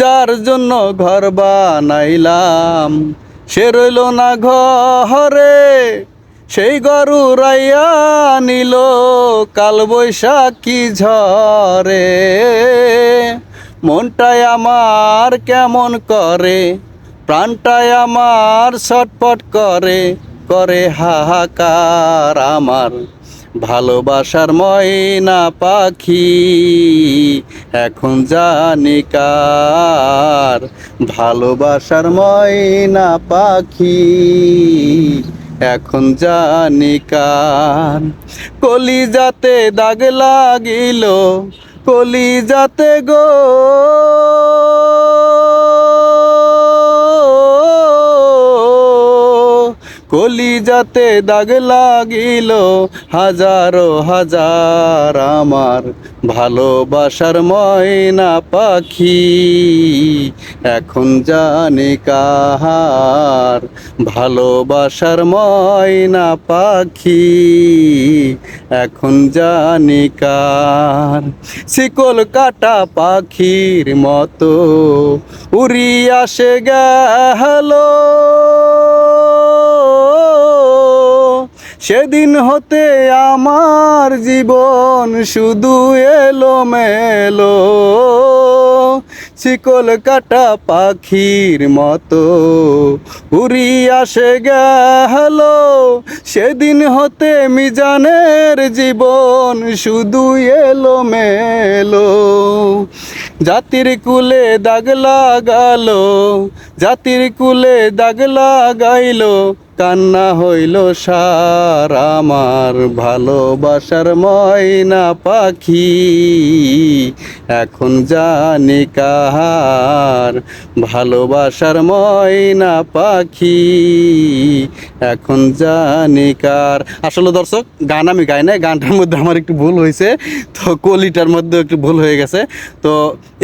যার জন্য ঘর বানাইলাম। সে রইল না ঘরে, সেই গরু রাইয়া নিল। কাল বৈশাখী ঝরে মনটায় আমার কেমন করে প্রাণটায় আমার ছটপট করে করে হাহাকার আমার ভালোবাসার ময়না পাখি। এখন জানি কার ভালোবাসার ময়না পাখি। এখন জানি কার কলি যাতে দাগ লাগিল কলি যাতে গো। কলি যাতে দাগ লাগিল হাজারো হাজার আমার ভালোবাসার ময়না পাখি। এখন জানি কাহার ভালোবাসার ময়না পাখি। এখন জানি কার শিকল কাটা পাখির মতো উড়িয়া সে গেল। সেদিন হতে আমার জীবন শুধু এলো মেলো শিকল কাটা পাখির মতো উড়িয়া সে গেল। সেদিন হতে মিজানের জীবন শুধু এলো মেলো জাতির কুলে দাগ লাগালো জাতির কুলে দাগ লাগাইলো, কান্না হইল সার। আমার ভালোবাসার ময়না পাখি, এখন জানি কাহার। ভালোবাসার ময়না পাখি, এখন জানি কার। আসলে দর্শক, গান আমি গাই নাই, গানটার মধ্যে আমার একটু ভুল হয়েছে, তো কলিটার মধ্যে একটু ভুল হয়ে গেছে। তো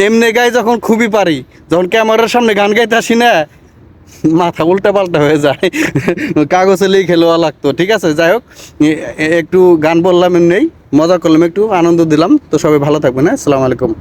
এমনি গাই যখন খুবই পারি, যখন ক্যামেরার সামনে গান গাইতে আসি না? মাথা উল্টা পাল্টা হয়ে যায়। কাগজে লিখে লওয়া লাগতো, ঠিক আছে? যাই হোক একটু গান বললাম এমনি, মজা করলাম, একটু আনন্দ দিলাম। তো সবাই ভালো থাকবেন হ্যাঁ? আসসালামু আলাইকুম।